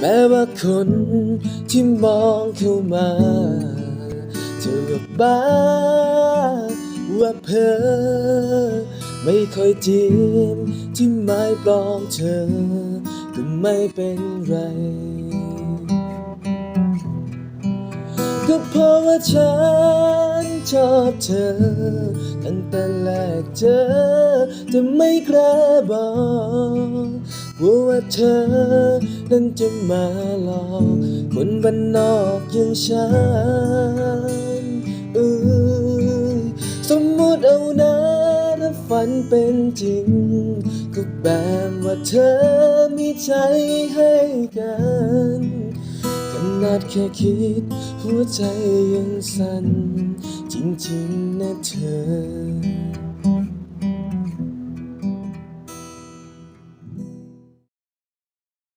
แม้ว่าคนที่มองเข้ามาจะว่าบ้าว่าเพ้อไม่ค่อยจริงที่หมายปลองเธอ ก็ไม่เป็นไร ก็เพราะว่าฉันชอบเธอ ตั้งแต่แรกเจอจะไม่กล้าบอก เธอ นั้นจะมาหลอกคนบ้านนอกอย่างฉันเออสมมติเอานะถ้าฝันเป็นจริง ก็แบบว่าเธอมีใจให้กันขนาดแค่คิด หัวใจยังสั่นจริงๆนะเธอ